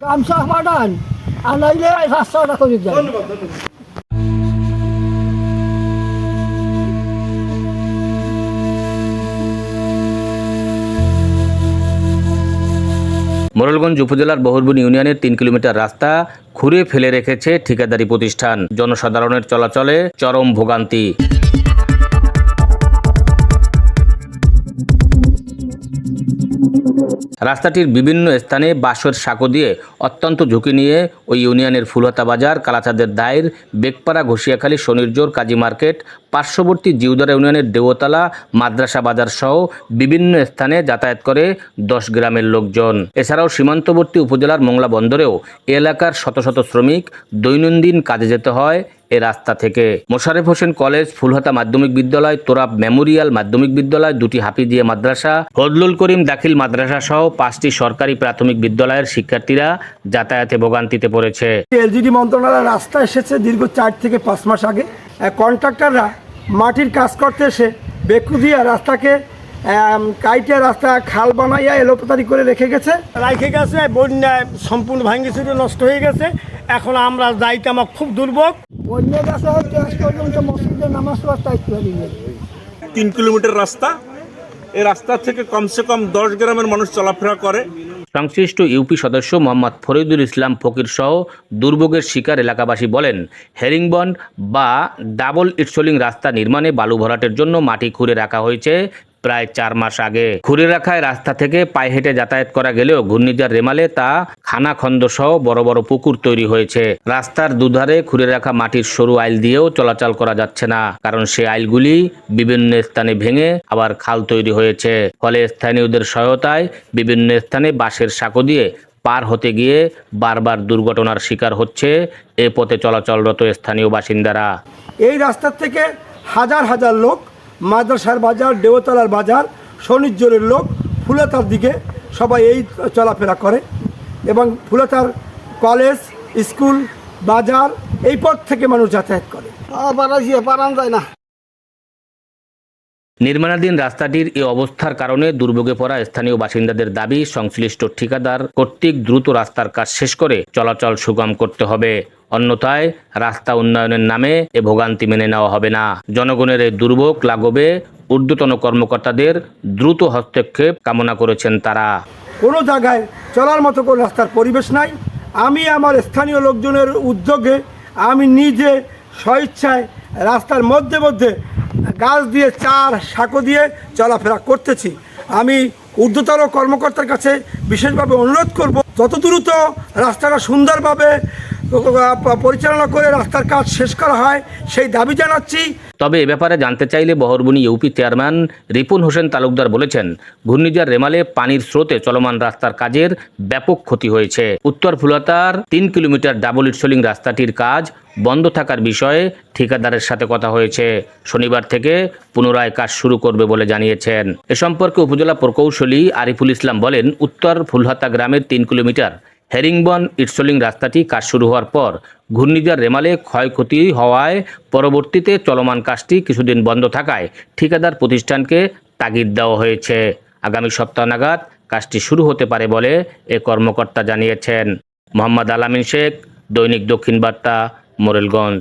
গামছা পাঠান আর নাইলে রাস্তাটা করে দেন মোরেলগঞ্জ উপজেলার বহরবন ইউনিয়নের তিন কিলোমিটার রাস্তা খুঁড়ে ফেলে রেখেছে ঠিকাদারি প্রতিষ্ঠান। জনসাধারণের চলাচলে চরম ভোগান্তি। রাস্তাটির বিভিন্ন স্থানে বাঁশের সাঁকো দিয়ে অত্যন্ত ঝুঁকি নিয়ে ওই ইউনিয়নের ফুলহাতা বাজার, কালাচাঁদের দায়ের বেগপাড়া ঘষিয়াখালী শনির্জোর কাজী মার্কেট পার্শ্ববর্তী জিউদারা ইউনিয়নের দেওতলা, মাদ্রাসা বাজার সহ বিভিন্ন স্থানে যাতায়াত করে দশ গ্রামের লোকজন। এছাড়াও সীমান্তবর্তী উপজেলার মোংলা বন্দরেও এলাকার শত শত শ্রমিক দৈনন্দিন কাজে যেতে হয় এ রাস্তা থেকে। মোশারেফ হোসেন কলেজ, ফুলহাতা মাধ্যমিক বিদ্যালয়, তোরাব মেমোরিয়াল মাধ্যমিক বিদ্যালয়, দুটি হাফিজিয়া মাদ্রাসা, ফজলুল করিম দাখিল মাদ্রাসা সহ পাঁচটি সরকারি প্রাথমিক বিদ্যালয়ের শিক্ষার্থীরা যাতায়াতে ভোগান্তিতে পড়েছে। এলজিডি মন্ত্রণালয় রাস্তা এসেছে দীর্ঘ চার থেকে পাঁচ মাস আগে। কন্ট্রাক্টররা মাটির কাজ করতে এসে বেকু দিয়া রাস্তাকে কাইটে রাস্তা খাল বানাইয়া এলোপাতারি করে রেখে গেছে। রাইখে গেছে বন্যায় সম্পূর্ণ ভাঙ্গি চুরে নষ্ট হয়ে গেছে। এখন আমরা যাইতে আমার খুব দুর্ভোগ। অন্য গাছে পর্যন্ত মসজিদে নামাজ পড়ার দায়িত্ব নিয়ে তিন কিলোমিটার রাস্তা। এই রাস্তা থেকে কমসে কম দশ গ্রামের মানুষ চলাফেরা করে। সংশ্লিষ্ট ইউপি সদস্য মোহাম্মদ ফরিদুল ইসলাম ফকির সহ দুর্ভোগের শিকার এলাকাবাসী বলেন, হেরিংবন বা ডাবল ইটসোলিং রাস্তা নির্মাণে বালু ভরাটের জন্য মাটি খুঁড়ে রাখা হয়েছে। প্রায় চার মাস আগে। খুঁড়ে রাখায় রাস্তা থেকে পায়ে হেঁটে যাতায়াত করা গেলেও ঘূর্ণিঝড় রেমালে তা খানাখন্দ সহ বড় বড় পুকুর তৈরি হয়েছে। রাস্তার দুধারে খুঁড়ে রাখা মাটির সরু আইল দিয়েও চলাচল করা যাচ্ছে না, কারণ সে আইলগুলি বিভিন্ন স্থানে ভেঙে আবার খাল তৈরি হয়েছে। ফলে স্থানীয়দের সহায়তায় বিভিন্ন স্থানে বাঁশের সাঁকো দিয়ে পার হতে গিয়ে বারবার দুর্ঘটনার শিকার হচ্ছে এ পথে চলাচলরত স্থানীয় বাসিন্দারা। এই রাস্তার থেকে হাজার হাজার লোক মাদ্রাসার বাজার, দেওতলার বাজার, সনিজ্জরের লোক, ফুলতার দিকে সবাই এই চলাফেরা করে এবং ফুলতার কলেজ, স্কুল, বাজার, এই পথ থেকে মানুষ যাতায়াত করে। পারান যায় না। নির্মাণাধীন রাস্তাটির এই অবস্থার কারণে দুর্ভোগে পড়া স্থানীয় বাসিন্দাদের দাবি, সংশ্লিষ্ট ঠিকাদার কর্তৃক দ্রুত রাস্তার কাজ শেষ করে চলাচল সুগম করতে হবে। অন্যথায় রাস্তা উন্নয়নের নামে এ ভোগান্তি মেনে নেওয়া হবে না। জনগণের এই দুর্ভোগ লাঘবে, ঊর্ধ্বতন কর্মকর্তাদের দ্রুত হস্তক্ষেপ কামনা করেছেন তারা। কোনো জায়গায় চলার মতো কোনো রাস্তার পরিবেশ নাই। আমি আমার স্থানীয় লোকজনের উদ্যোগে আমি নিজে স্বইচ্ছায় রাস্তার মধ্যে মধ্যে গাছ দিয়ে চার সাঁকো দিয়ে চলাফেরা করতেছি। আমি ঊর্ধ্বতর কর্মকর্তার কাছে বিশেষভাবে অনুরোধ করব, যত দ্রুত রাস্তাটা সুন্দরভাবে পরিচালনা করে রাস্তার কাজ শেষ করা হয়, সেই দাবি জানাচ্ছি। তবে এ ব্যাপারে জানতে চাইলে বহরবনী ইউপি চেয়ারম্যান রিপুন হোসেন তালুকদার বলেছেন, ঘূর্ণিঝড় রেমালে পানির স্রোতে চলমান রাস্তার কাজের ব্যাপক ক্ষতি হয়েছে। উত্তর ফুলতার তিন কিলোমিটার ডাবল ইটসোলিং রাস্তাটির কাজ বন্ধ থাকার বিষয়ে ঠিকাদারের সাথে কথা হয়েছে। শনিবার থেকে পুনরায় কাজ শুরু করবে বলে জানিয়েছেন। এ সম্পর্কে উপজেলা প্রকৌশলী আরিফুল ইসলাম বলেন, উত্তর ফুলহাতা গ্রামের তিন কিলোমিটার হেরিংবন ইটসোলিং রাস্তাটি কাজ শুরু হওয়ার পর ঘূর্ণিঝড় রেমালে ক্ষয়ক্ষতি হওয়ায় পরবর্তীতে চলমান কাজটি কিছুদিন বন্ধ থাকায় ঠিকাদার প্রতিষ্ঠানকে তাগিদ দেওয়া হয়েছে। আগামী সপ্তাহ নাগাদ কাজটি শুরু হতে পারে বলে এ কর্মকর্তা জানিয়েছেন। মোহাম্মদ আলামিন শেখ, দৈনিক দক্ষিণ বার্তা, মোরেলগঞ্জ।